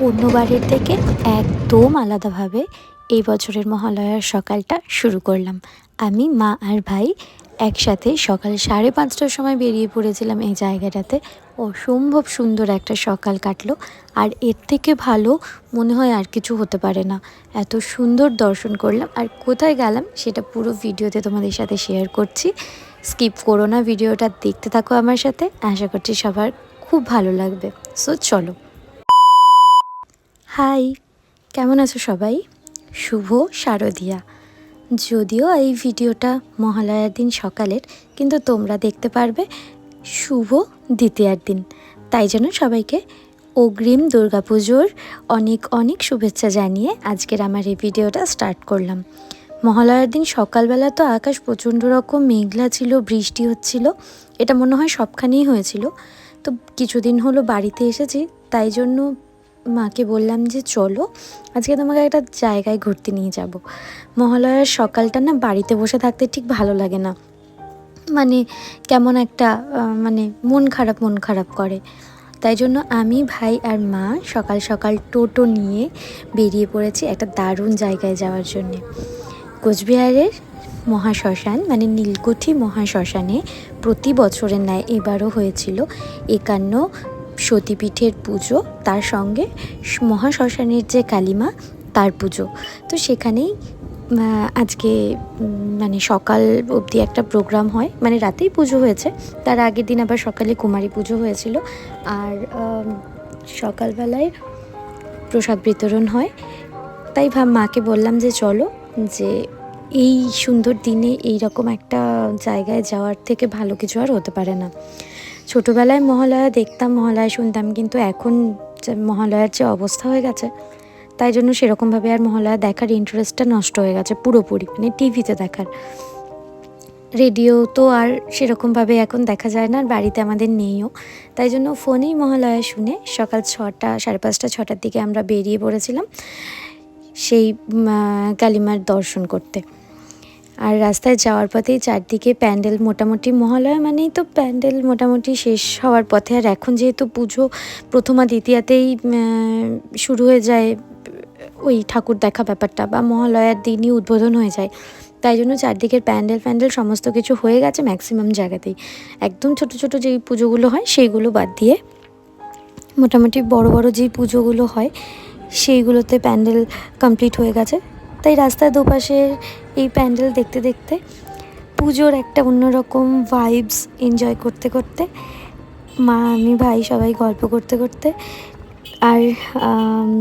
অন্যবারের থেকে একদম আলাদাভাবে এই বছরের মহালয়ার সকালটা শুরু করলাম। আমি, মা আর ভাই একসাথে সকাল সাড়ে পাঁচটার সময় বেরিয়ে পড়েছিলাম এই জায়গাটাতে। অসম্ভব সুন্দর একটা সকাল কাটলো। আর এর থেকে ভালো মনে হয় আর কিছু হতে পারে না। এত সুন্দর দর্শন করলাম। আর কোথায় গেলাম সেটা পুরো ভিডিওতে তোমাদের সাথে শেয়ার করছি। স্কিপ করো না ভিডিওটা, দেখতে থাকো আমার সাথে। আশা করছি সবার খুব ভালো লাগবে। সো চলো। হাই, কেমন আছো সবাই? শুভ শারদিয়া। যদিও এই ভিডিওটা মহালয়ার দিন সকালের, কিন্তু তোমরা দেখতে পারবে শুভ দ্বিতীয়ার দিন। তাই জন্য সবাইকে অগ্রিম দুর্গাপুজোর অনেক অনেক শুভেচ্ছা জানিয়ে আজকের আমার এই ভিডিওটা স্টার্ট করলাম। মহালয়ার দিন সকালবেলা তো আকাশ প্রচণ্ড রকম মেঘলা ছিল, বৃষ্টি হচ্ছিল, এটা মনে হয় সবখানেই হয়েছিল। তো কিছুদিন হলো বাড়িতে এসেছি, তাই জন্য মাকে বললাম যে, চলো, আজকে তোমাকে একটা জায়গায় ঘুরতে নিয়ে যাব। মহালয়ার সকালটা না বাড়িতে বসে থাকতে ঠিক ভালো লাগে না। মানে কেমন একটা মানে মন খারাপ মন খারাপ করে। তাই জন্য আমি, ভাই আর মা সকাল সকাল টোটো নিয়ে বেরিয়ে পড়েছি একটা দারুণ জায়গায় যাওয়ার জন্যে। কোচবিহারের মহাশ্মশান মানে নীলকুঠি মহাশ্মশানে প্রতি বছরের ন্যায় এবারও হয়েছিল একান্ন সতীপীঠের পুজো, তার সঙ্গে মহাশ্মশানের যে কালিমা, তার পুজো। তো সেখানেই আজকে মানে সকাল অবধি একটা প্রোগ্রাম হয়। মানে রাতেই পুজো হয়েছে। তার আগের দিন আবার সকালে কুমারী পুজো হয়েছিল। আর সকালবেলায় প্রসাদ বিতরণ হয়। তাই ভাব মাকে বললাম যে চলো, যে এই সুন্দর দিনে এই রকম একটা জায়গায় যাওয়ার থেকে ভালো কিছু আর হতে পারে না। ছোটোবেলায় মহালয়া দেখতাম, মহালয়া শুনতাম, কিন্তু এখন মহালয়ার যে অবস্থা হয়ে গেছে, তাই জন্য সেরকমভাবে আর মহালয়া দেখার ইন্টারেস্টটা নষ্ট হয়ে গেছে পুরোপুরি মানে টিভিতে দেখার। রেডিও তো আর সেরকমভাবে এখন দেখা যায় না, আর বাড়িতে আমাদের নেইও। তাই জন্য ফোনেই মহালয়া শুনে সকাল ছটা, সাড়ে পাঁচটা, ছটার দিকে আমরা বেরিয়ে পড়েছিলাম, সেই কালিমার দর্শন করতে। আর রাস্তায় যাওয়ার পথেই চারদিকে প্যান্ডেল মোটামুটি মহালয়া মানেই তো প্যান্ডেল মোটামুটি শেষ হওয়ার পথে। আর এখন যেহেতু পুজো প্রথমা দ্বিতীয়াতেই শুরু হয়ে যায়, ওই ঠাকুর দেখা ব্যাপারটা বা মহালয়ার দিনই উদ্বোধন হয়ে যায়। তাই জন্য চারদিকের প্যান্ডেল প্যান্ডেল সমস্ত কিছু হয়ে গেছে ম্যাক্সিমাম জায়গাতেই। একদম ছোট ছোট যেই পুজোগুলো হয় সেইগুলো বাদ দিয়ে মোটামুটি বড় বড় যেই পুজোগুলো হয় সেইগুলোতে প্যান্ডেল কমপ্লিট হয়ে গেছে। তাই রাস্তার দুপাশের এই প্যান্ডেল দেখতে দেখতে পুজোর একটা অন্যরকম ভাইবস এনজয় করতে করতে মা, আমি, ভাই সবাই গল্প করতে করতে আর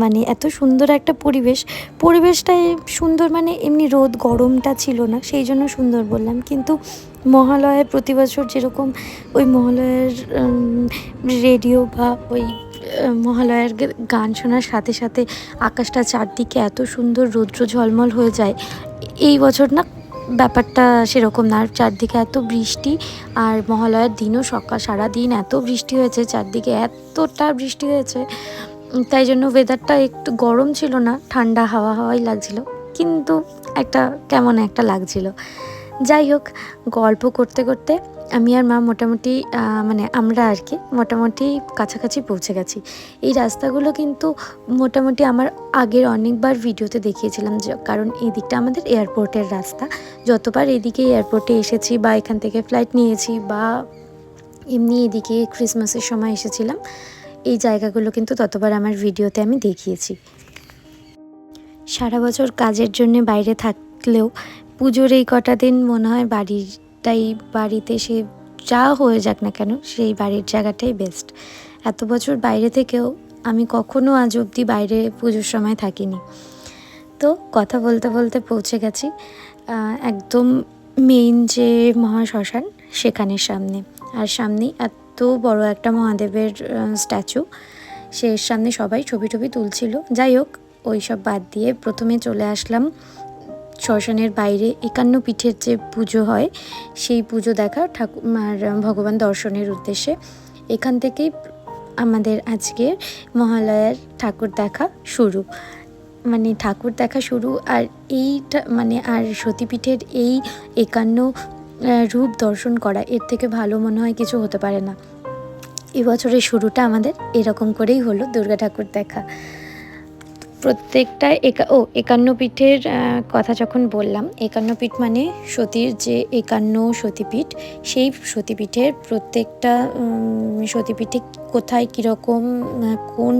মানে এত সুন্দর একটা পরিবেশ। পরিবেশটাই সুন্দর মানে এমনি রোদ গরমটা ছিল না, সেই জন্য সুন্দর বললাম। কিন্তু মহালয়ায় প্রতি বছর যেরকম ওই মহালয়ার রেডিও বা ওই মহালয়ার গান শোনার সাথে সাথে আকাশটা চারদিকে এত সুন্দর রৌদ্র ঝলমল হয়ে যায়। এই বছর না ব্যাপারটা সেরকম না চারদিকে এত বৃষ্টি, আর মহালয়ার দিনও সকাল সারা দিন এত বৃষ্টি হয়েছে, চারদিকে এতটা বৃষ্টি হয়েছে। তাই জন্য ওয়েদারটা একটু গরম ছিল না, ঠান্ডা হাওয়া হাওয়াই লাগছিল, কিন্তু একটা কেমন একটা লাগছিল। যাই হোক, গল্প করতে করতে আমি আর মা মোটামুটি মানে আমরা আর কি মোটামুটি কাছাকাছি পৌঁছে গেছি। এই রাস্তাগুলো কিন্তু মোটামুটি আমার আগের অনেকবার ভিডিওতে দেখিয়েছিলাম যে, কারণ এই দিকটা আমাদের এয়ারপোর্টের রাস্তা। যতবার এদিকে এয়ারপোর্টে এসেছি বা এখান থেকে ফ্লাইট নিয়েছি বা এমনি এদিকে ক্রিসমাসের সময় এসেছিলাম, এই জায়গাগুলো কিন্তু ততবার আমার ভিডিওতে আমি দেখিয়েছি। সারা বছর কাজের জন্য বাইরে থাকলেও পুজোর এই কটা দিন মনে হয় বাড়িটাই বাড়িতে সে যা হয়ে যাক না কেন, সেই বাড়ির জায়গাটাই বেস্ট এত বছর বাইরে থেকেও আমি কখনো আজ অবধি বাইরে পুজোর সময় থাকিনি। তো কথা বলতে বলতে পৌঁছে গেছি একদম মেইন যে মহাশ্মশান সেখানের সামনে। আর সামনেই এত বড় একটা মহাদেবের স্ট্যাচু সে সামনে সবাই ছবি টবি তুলছিল। যাই হোক ওই সব বাদ দিয়ে প্রথমে চলে আসলাম শ্মশানের বাইরে একান্ন পিঠের যে পুজো হয়, সেই পুজো দেখা ঠাকুর ভগবান দর্শনের উদ্দেশ্যে। এখান থেকেই আমাদের আজকের মহালয়ার ঠাকুর দেখা শুরু। মানে ঠাকুর দেখা শুরু, আর এইটা মানে আর সতীপীঠের এই একান্ন রূপ দর্শন করা, এর থেকে ভালো মনে হয় কিছু হতে পারে না। এবছরের শুরুটা আমাদের এরকম করেই হলো দুর্গা ঠাকুর দেখা। প্রত্যেকটা একা, ও, একান্ন পীঠের কথা যখন বললাম, একান্ন পীঠ মানে সতীর যে একান্ন সতীপীঠ, সেই সতীপীঠের প্রত্যেকটা সতীপীঠে কোথায় কীরকম কোন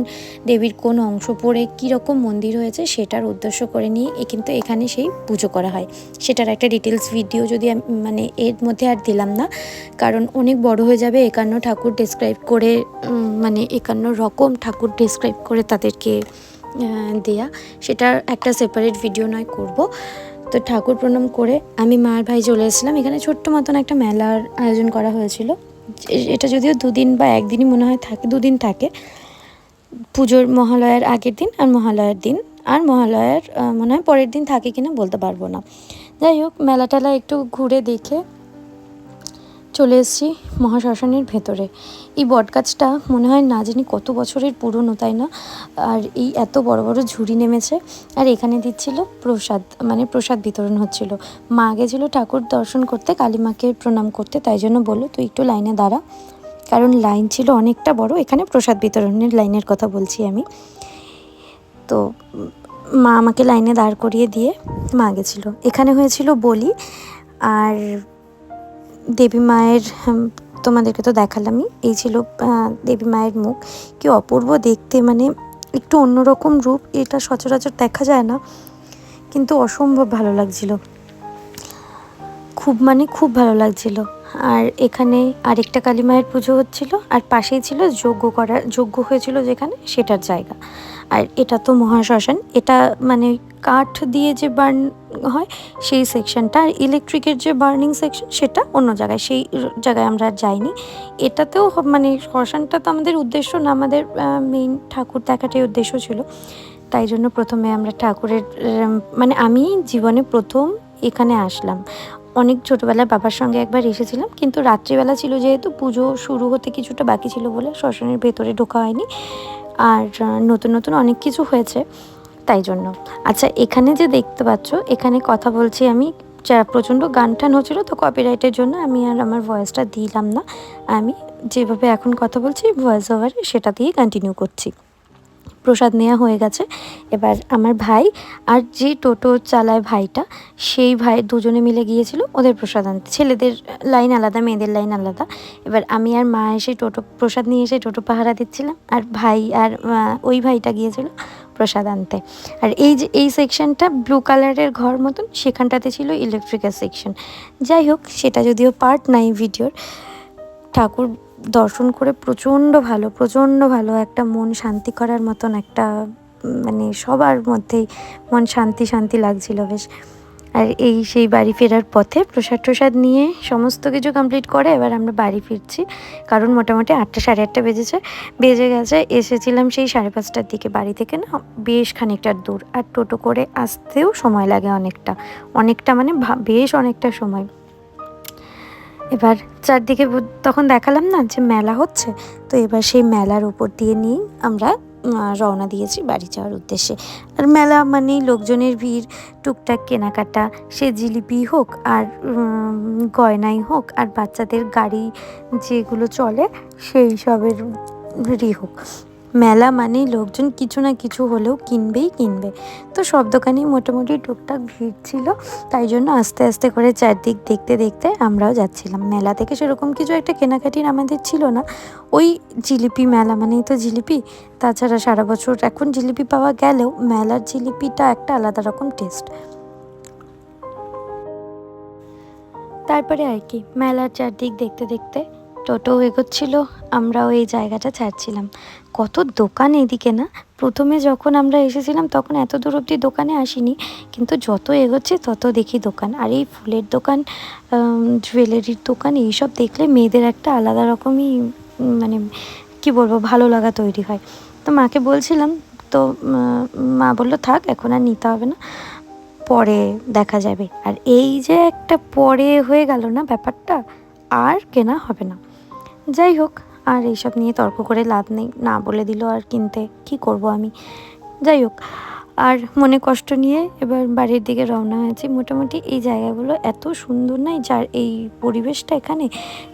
দেবীর কোন অংশ পড়ে, কীরকম মন্দির হয়েছে, সেটার উদ্দেশ্য করে নিয়ে কিন্তু এখানে সেই পুজো করা হয়। সেটার একটা ডিটেলস ভিডিও যদি মানে এর মধ্যে আর দিলাম না, কারণ অনেক বড় হয়ে যাবে একান্ন ঠাকুর ডেসক্রাইব করে মানে একান্ন রকম ঠাকুর ডেসক্রাইব করে তাদেরকে দেয়া। সেটার একটা সেপারেট ভিডিও নয়, করব। তো ঠাকুর প্রণাম করে আমি মার ভাই চলে এসেছিলাম। এখানে ছোট্ট মতন একটা মেলার আয়োজন করা হয়েছিল। এটা যদিও দুদিন বা একদিনই মনে হয় থাকে, দুদিন থাকে। পুজোর মহালয়ার আগের দিন আর মহালয়ার দিন। আর মহালয়ার মনে হয় পরের দিন থাকে কিনা বলতে পারব না। যাই হোক মেলা টেলা একটু ঘুরে দেখে চলে এসেছি মহাশ্মশানের ভেতরে। এই বটগাছটা মনে হয় না জানি কত বছরের পুরনো, তাই না? আর এই এত বড় বড় ঝুড়ি নেমেছে আর এখানে দিচ্ছিল প্রসাদ মানে প্রসাদ বিতরণ হচ্ছিল। মা গেছিল ঠাকুর দর্শন করতে কালী মাকে প্রণাম করতে, তাই জন্য বলল, তুই একটু লাইনে দাঁড়া। কারণ লাইন ছিল অনেকটা বড়, এখানে প্রসাদ বিতরণের লাইনের কথা বলছি আমি। তো মা আমাকে লাইনে দাঁড় করিয়ে দিয়ে মা গেছিল। এখানে হয়েছিল বলি আর দেবী মায়ের তোমাদেরকে তো দেখালামই, এই ছিল দেবী মায়ের মুখ। কি অপূর্ব দেখতে মানে একটু অন্যরকম রূপ, এটা সচরাচর দেখা যায় না, কিন্তু অসম্ভব ভালো লাগছিল। খুব মানে খুব ভালো লাগছিল। আর এখানে আরেকটা কালী মায়ের পুজো হচ্ছিল, আর পাশেই ছিল যজ্ঞ করার, যজ্ঞ হয়েছিল যেখানে, সেটার জায়গা। আর এটা তো মহাশ্মশান, এটা মানে কাঠ দিয়ে যে বার্ন হয়, সেই সেকশনটা আর ইলেকট্রিকের যে বার্নিং সেকশন সেটা অন্য জায়গায়, সেই জায়গায় আমরা যাইনি। এটাতেও মানে শ্মশানটা তো আমাদের উদ্দেশ্য না, আমাদের মেইন ঠাকুর দেখাটাই উদ্দেশ্য ছিল। তাই জন্য প্রথমে আমরা ঠাকুরের মানে আমি জীবনে প্রথম এখানে আসলাম। অনেক ছোটোবেলায় বাবার সঙ্গে একবার এসেছিলাম, কিন্তু রাত্রিবেলা ছিল যেহেতু পুজো শুরু হতে কিছুটা বাকি ছিল বলে শ্মশানের ভেতরে ঢোকা হয়নি। আর নতুন নতুন অনেক কিছু হয়েছে। তাই জন্য। আচ্ছা এখানে যে দেখতে পাচ্ছ, এখানে কথা বলছি আমি প্রচণ্ড গান টান হচ্ছিল তো কপিরাইটের জন্য আমি আর আমার ভয়েসটা দিলাম না। আমি যেভাবে এখন কথা বলছি ভয়েস ওভারে সেটা দিয়ে কন্টিনিউ করছি। প্রসাদ নেওয়া হয়ে গেছে। এবার আমার ভাই আর যে টোটো চালায় ভাইটা, সেই ভাই দুজনে মিলে গিয়েছিল ওদের প্রসাদ আনতে। ছেলেদের লাইন আলাদা, মেয়েদের লাইন আলাদা। এবার আমি আর মা এসে টোটো, প্রসাদ নিয়ে এসে টোটো পাহারা দিচ্ছিলাম। আর ভাই আর ওই ভাইটা গিয়েছিল। প্রসাদ আনতে। আর এই যে, এই সেকশনটা ব্লু কালারের ঘর মতন, সেখানটাতে ছিল ইলেকট্রিকের সেকশন যাই হোক, সেটা যদিও পার্ট নাই ভিডিওর ঠাকুর দর্শন করে প্রচণ্ড ভালো প্রচণ্ড ভালো একটা মন শান্তি করার মতন একটা মানে সবার মধ্যেই মন শান্তি শান্তি লাগছিল বেশ। আর এই সেই বাড়ি ফেরার পথে প্রসাদ টসাদ নিয়ে সমস্ত কিছু কমপ্লিট করে এবার আমরা বাড়ি ফিরছি। কারণ মোটামুটি আটটা, সাড়ে আটটা বেজেছে, বেজে গেছে। এসেছিলাম সেই সাড়ে পাঁচটার দিকে বাড়ি থেকে না, বেশ খানিকটা দূর। আর টোটো করে আসতেও সময় লাগে অনেকটা। অনেকটা মানে বেশ অনেকটা সময়। এবার চারদিকে তখন দেখালাম না যে মেলা হচ্ছে। তো এবার সেই মেলার উপর দিয়ে নিয়েই আমরা রওনা দিয়েছি বাড়ি যাওয়ার উদ্দেশ্যে। আর মেলা মানেই লোকজনের ভিড়, টুকটাক কেনাকাটা, সে জিলিপি হোক আর গয়নাই হোক আর বাচ্চাদের গাড়ি যেগুলো চলে সেই সবেরই হোক। মেলা মানেই লোকজন কিছু না কিছু হলেও কিনবেই কিনবে। তো সব দোকানেই মোটামুটি টুকটাক ভিড় ছিল, তাই জন্য আস্তে আস্তে করে চারদিক দেখতে দেখতে আমরাও যাচ্ছিলাম। মেলা থেকে সেরকম কিছু একটা কেনাকাটির আমাদের ছিল না। ওই জিলিপি মেলা মানেই তো জিলিপি। তাছাড়া সারা বছর এখন জিলিপি পাওয়া গেলেও মেলার জিলিপিটা একটা আলাদা রকম টেস্ট তারপরে আর কি, মেলার চারদিক দেখতে দেখতে টোটো এগোচ্ছিল, আমরাও এই জায়গাটা ছাড়ছিলাম। কত দোকান এদিকে না? প্রথমে যখন আমরা এসেছিলাম তখন এত দূর অবধি দোকানে আসিনি, কিন্তু যত এগোচ্ছে তত দেখি দোকান। আর এই ফুলের দোকান জুয়েলারির দোকান, এইসব দেখলে মেয়েদের একটা আলাদা রকমই মানে কি বলব, ভালো লাগা তৈরি হয়। তো মাকে বলছিলাম, তো মা বলল, থাক, এখন আর নিতে হবে না, পরে দেখা যাবে। আর এই যে একটা পরে হয়ে গেল না ব্যাপারটা, আর কেনা হবে না। যাই হোক, আর এইসব নিয়ে তর্ক করে লাভ নেই। না বলে দিল আর কিনতে। কি করব আমি? যাই হোক, আর মনে কষ্ট নিয়ে এবার বাড়ির দিকে রওনা হয়েছি। মোটামুটি এই জায়গাগুলো এত সুন্দর নাই, যার এই পরিবেশটা এখানে?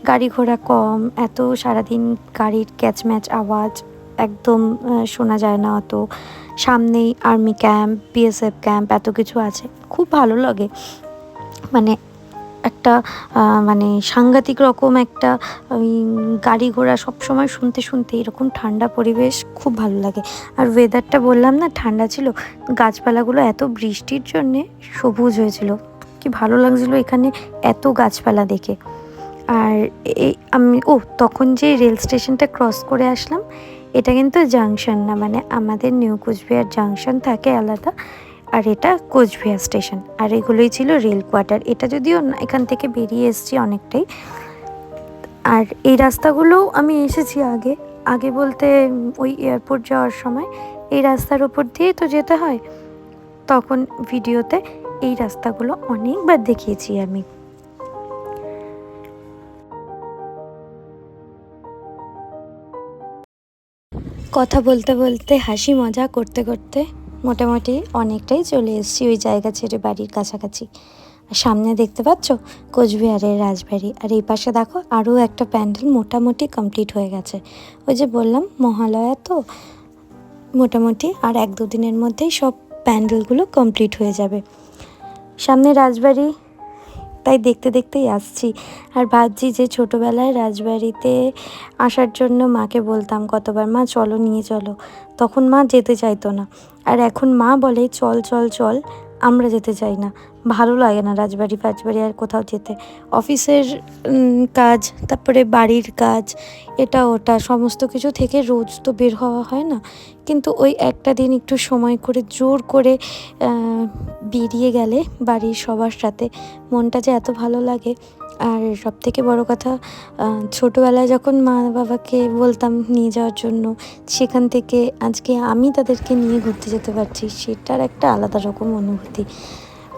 গাড়ি ঘোড়া কম, এত সারাদিন গাড়ির ক্যাচ ম্যাচ আওয়াজ, একদম শোনা যায় না অত। সামনেই আর্মি ক্যাম্প বিএসএফ ক্যাম্প এত কিছু আছে। খুব ভালো লাগে। মানে একটা মানে সাংঘাতিক রকম একটা, ওই গাড়ি ঘোড়া সবসময় শুনতে শুনতে এরকম ঠান্ডা পরিবেশ খুব ভালো লাগে। আর ওয়েদারটা বললাম না, ঠান্ডা ছিল। গাছপালাগুলো এত বৃষ্টির জন্যে সবুজ হয়েছিল। কি ভালো লাগছিল এখানে এত গাছপালা দেখে। আর এই আমি, ও, তখন যে রেল স্টেশনটা ক্রস করে আসলাম, এটা কিন্তু জাংশন না মানে আমাদের নিউ কোচবিহার জাংশন থাকে আলাদা। আর এটা কোচবিহার স্টেশন। আর এগুলোই ছিল রেল কোয়ার্টার। এটা যদিও এখান থেকে বেরিয়ে এসেছি অনেকটাই। আর এই রাস্তাগুলোও আমি এসেছি আগে। আগে বলতে ওই এয়ারপোর্ট যাওয়ার সময়। এই রাস্তার ওপর দিয়েই তো যেতে হয়। তখন ভিডিওতে এই রাস্তাগুলো অনেকবার দেখিয়েছি আমি। কথা বলতে বলতে হাসি মজা করতে করতে মোটামুটি অনেকটাই চলে এসেছি ওই জায়গা ছেড়ে বাড়ির কাছাকাছি। আর সামনে দেখতে পাচ্ছ? কোচবিহারের রাজবাড়ি। আর এই পাশে দেখো আরও একটা প্যান্ডেল মোটামুটি কমপ্লিট হয়ে গেছে। ওই যে বললাম, মহালয়া তো মোটামুটি আর এক দুদিনের মধ্যেই সব প্যান্ডেলগুলো কমপ্লিট হয়ে যাবে। সামনে রাজবাড়ি তাই দেখতে দেখতেই আসছি। আর ভাবছি যে ছোটোবেলায় রাজবাড়িতে আসার জন্য মাকে বলতাম কতবার, মা, চলো, নিয়ে চলো। তখন মা যেতে চাইতো না। আর এখন মা বলে, চল চল চল। আমরা যেতে চাই না। ভালো লাগে না রাজবাড়ি ফাজবাড়ি আর কোথাও যেতে। অফিসের কাজ, তারপরে বাড়ির কাজ, এটা, ওটা, সমস্ত কিছু থেকে রোজ তো বের হওয়া হয় না। কিন্তু ওই একটা দিন একটু সময় করে, জোর করে বেরিয়ে গেলে বাড়ির সবার সাথে মনটা যে এত ভালো লাগে আর সব থেকে বড় কথা ছোটোবেলায় যখন মা বাবাকে বলতাম নিয়ে যাওয়ার জন্য, সেখান থেকে আজকে আমি তাদেরকে নিয়ে ঘুরতে যেতে পারছি, সেটার একটা আলাদা রকম অনুভূতি।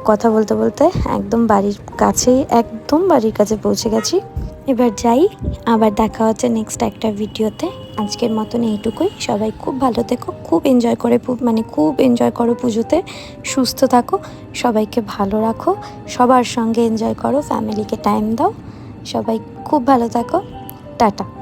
কথা বলতে বলতে একদম বাড়ির কাছেই, একদম বাড়ির কাছে পৌঁছে গেছি। এবার যাই, আবার দেখা হচ্ছে নেক্সট একটা ভিডিওতে। আজকের মতন এইটুকুই। সবাই খুব ভালো থেকো, খুব এনজয় করে মানে খুব এনজয় করো পুজোতে। সুস্থ থাকো, সবাইকে ভালো রাখো, সবার সঙ্গে এনজয় করো ফ্যামিলিকে টাইম দাও। সবাই খুব ভালো থাকো। টাটা।